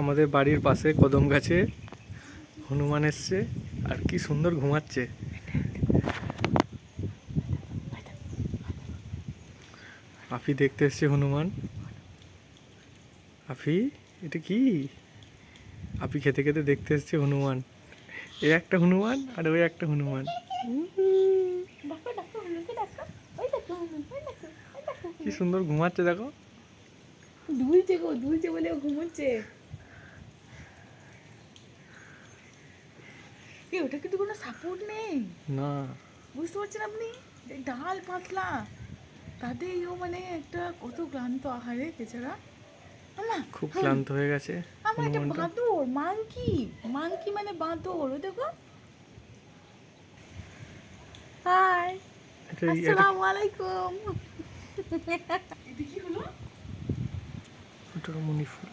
আমাদের বাড়ির পাশে কদম গাছে হনুমান এসছে আর কি সুন্দর ঘুমাচ্ছে। আফি দেখতে এসছে হনুমান। আফি, এটা কি? আপি খেতে খেতে দেখতে এসছে হনুমান। এ একটা হনুমান আর ওই একটা হনুমান। কি সুন্দর ঘুমাচ্ছে দেখো। দুলছে গো, দুলছে বলে ঘুমোচ্ছে। এ ওটা কিন্তু কোনো সাপোর্ট নেই। না। বুঝতে পারছেন আপনি? ডাল পাতলা তাতেই ও মানে একটা কত ক্লান্ত আহারে বেচারা। খুব ক্লান্ত হয়ে গেছে আমার একটা বাঁদর মাংকি মাংকি মানে বাঁদর ও দেখো। হাই আসসালামু আলাইকুম। এটা কি হলো? ওটা মণিফুল।